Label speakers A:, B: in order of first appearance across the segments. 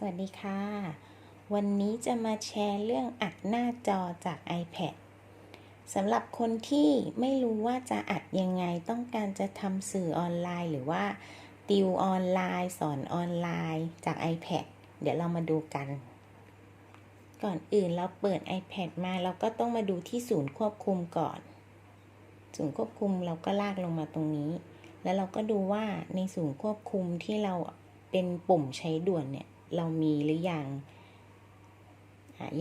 A: สวัสดีค่ะ วันนี้จะมาแชร์เรื่องอัดหน้าจอจาก iPad สำหรับคนที่ไม่รู้ว่าจะอัดยังไงต้องการจะทำสื่อออนไลน์ หรือว่า ติวออนไลน์ สอนออนไลน์จาก iPad เดี๋ยวเรามาดูกัน ก่อนอื่นเราเปิด iPad มาเราก็ต้องมาดูที่ศูนย์ควบคุมก่อน ศูนย์ควบคุมเราก็ลากลงมาตรงนี้ แล้วเราก็ดูว่าในศูนย์ควบคุมที่เราเป็นปุ่มใช้ด่วนเนี่ย เรามีหรือยัง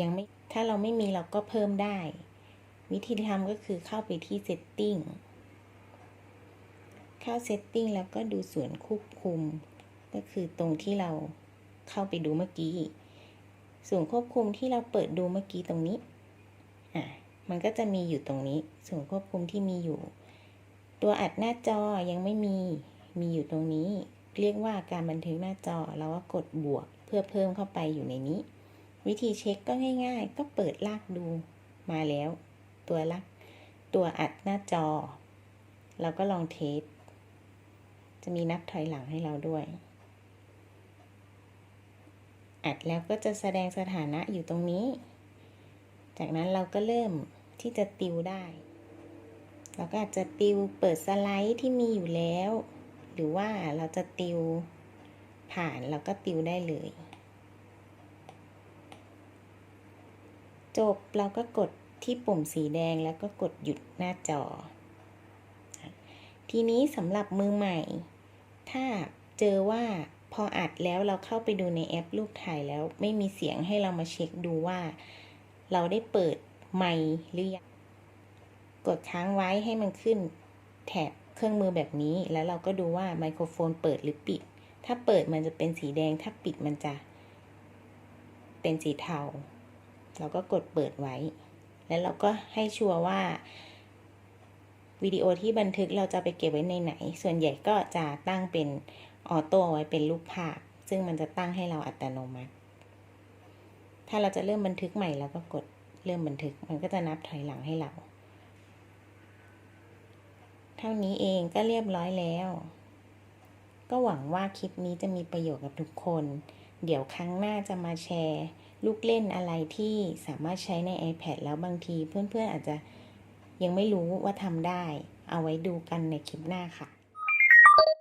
A: ยังไม่ถ้าเราไม่มีเราก็เพิ่มได้ วิธีทำก็คือเข้าไปที่ setting เข้า setting แล้วก็ดูส่วนควบคุม ก็คือตรงที่เราเข้าไปดูเมื่อกี้ ส่วนควบคุมที่เราเปิดดูเมื่อกี้ตรงนี้อะมันก็จะมีอยู่ตรงนี้ ส่วนควบคุมที่มีอยู่ ตัวอัดหน้าจอยังไม่มี มีอยู่ตรงนี้ เรียกว่าการบันทึกหน้าจอเราก็กดบวกเพื่อเพิ่มเข้าไปอยู่ในนี้ วิธีเช็คก็ง่าย ๆ ก็เปิดลากดูมาแล้ว ตัวลักตัวอัดหน้าจอ เราก็ลองเทสจะมีนับถอยหลังให้เราด้วย อัดแล้วก็จะแสดงสถานะอยู่ตรงนี้ จากนั้นเราก็เริ่มที่จะติวได้ เราก็อาจจะติวเปิดสไลด์ที่มีอยู่แล้ว หรือว่าเราจะติวผ่านเราก็ติวได้เลย จบเราก็กดที่ปุ่มสีแดงแล้วก็กดหยุดหน้าจอ ทีนี้สำหรับมือใหม่ ถ้าเจอว่าพออัดแล้วเราเข้าไปดูในแอปรูปถ่ายแล้วไม่มีเสียงให้เรามาเช็คดูว่า เราได้เปิดไมค์หรือยัง กดค้างไว้ให้มันขึ้นแถบ เครื่องมือแบบนี้แล้วเราก็ดูว่าไมโครโฟนเปิดหรือปิด ถ้าเปิดมันจะเป็นสีแดง ถ้าปิดมันจะ เป็นสีเทา เราก็กดเปิดไว้ แล้วเราก็ให้ชัวร์ว่าวิดีโอที่บันทึกเราจะไปเก็บไว้ในไหน ส่วนใหญ่ก็จะตั้งเป็นออโต้ไว้เป็นรูปภาพ ซึ่งมันจะตั้งให้เราอัตโนมัติ ถ้าเราจะเริ่มบันทึกใหม่เราก็กดเริ่มบันทึก มันก็จะนับถอยหลังให้เรา เท่านี้เองก็เรียบร้อยแล้ว ก็หวังว่าคลิปนี้จะมีประโยชน์กับทุกคน เดี๋ยวครั้งหน้าจะมาแชร์ ลูกเล่นอะไรที่สามารถใช้ใน iPad แล้วบางทีเพื่อนๆอาจจะยังไม่รู้ว่าทำได้ เอาไว้ดูกันในคลิปหน้าค่ะ